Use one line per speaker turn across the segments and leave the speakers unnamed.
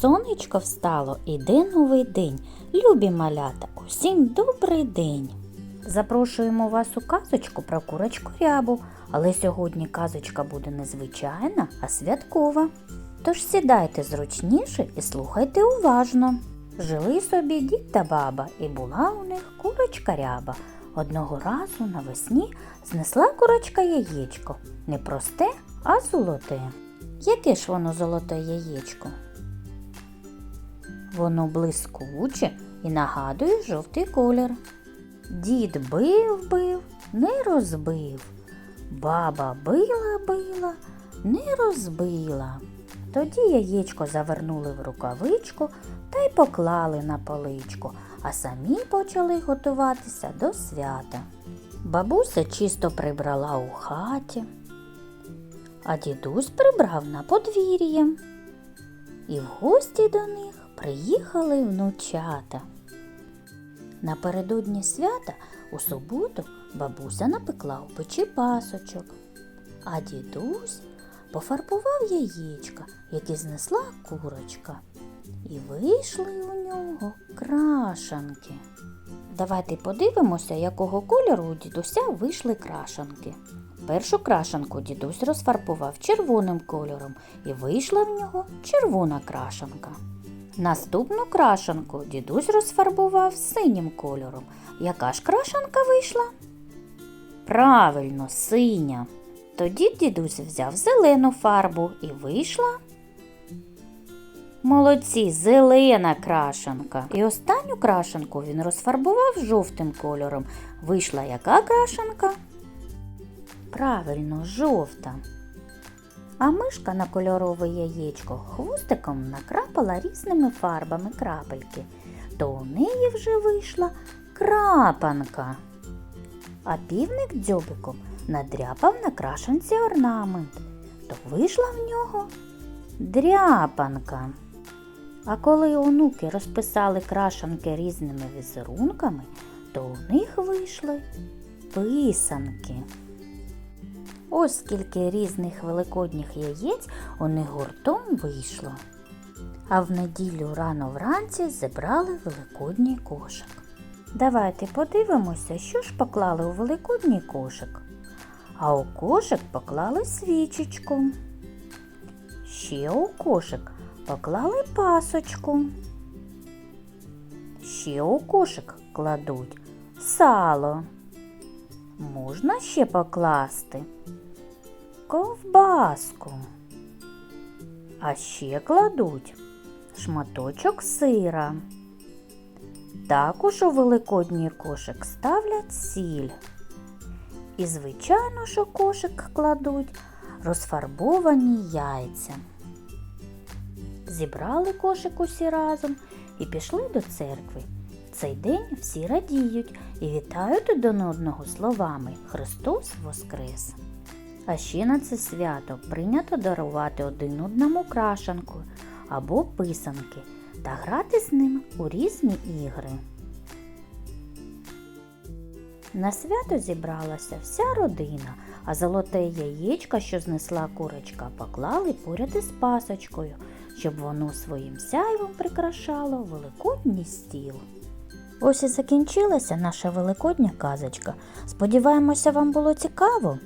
сонечко встало, іде новий день. Любі малята, усім добрий день. Запрошуємо вас у казочку про курочку рябу, але сьогодні казочка буде не звичайна, а святкова. Тож сідайте зручніше і слухайте уважно. Жили собі дід та баба, і була у них курочка ряба. Одного разу навесні знесла курочка яєчко. Не просте, а золоте. Яке ж воно золоте яєчко? Воно блискуче і нагадує жовтий колір. Дід бив бив, не розбив. Баба била била, не розбила. Тоді яєчко завернули в рукавичку та й поклали на поличку, а самі почали готуватися до свята. Бабуся чисто прибрала у хаті, а дідусь прибрав на подвір'я. І в гості до них приїхали внучата. Напередодні свята у суботу бабуся напекла у печі пасочок, а дідусь пофарбував яєчка, які знесла курочка, і вийшли у нього крашанки. Давайте подивимося, якого кольору у дідуся вийшли крашанки. Першу крашанку дідусь розфарбував червоним кольором і вийшла в нього червона крашанка. Наступну крашанку дідусь розфарбував синім кольором. Яка ж крашанка вийшла? Правильно, синя. Тоді дідусь взяв зелену фарбу і вийшла. Молодці, зелена крашанка. І останню крашанку він розфарбував жовтим кольором. Вийшла яка крашанка? Правильно, жовта. А мишка на кольорове яєчко хвостиком накрапала різними фарбами крапельки, то у неї вже вийшла крапанка. А півник дзьобиком надряпав на крашанці орнамент, то вийшла в нього дряпанка. А коли онуки розписали крашанки різними візерунками, то у них вийшли писанки. Ось скільки різних великодніх яєць у них гуртом вийшло. А в неділю рано вранці зібрали великодній кошик. Давайте подивимося, що ж поклали у великодній кошик. А у кошик поклали свічечку. Ще у кошик поклали пасочку. Ще у кошик кладуть сало. Можна ще покласти ковбаску. А ще кладуть шматочок сира. Також у великодній кошик ставлять сіль. І, звичайно, що кошик кладуть розфарбовані яйця. Зібрали кошик усі разом і пішли до церкви. Цей день всі радіють і вітають один одного словами Христос Воскрес! А ще на це свято прийнято дарувати один одному крашанку або писанки та грати з ним у різні ігри. На свято зібралася вся родина, а золоте яєчко, що знесла курочка, поклали поряд із пасочкою, щоб воно своїм сяйвом прикрашало великодній стіл. Ось і закінчилася наша великодня казочка. Сподіваємося, вам було цікаво.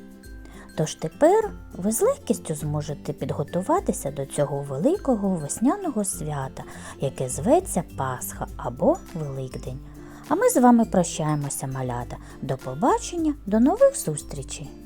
Тож тепер ви з легкістю зможете підготуватися до цього великого весняного свята, яке зветься Пасха або Великдень. А ми з вами прощаємося, малята. До побачення, до нових зустрічей!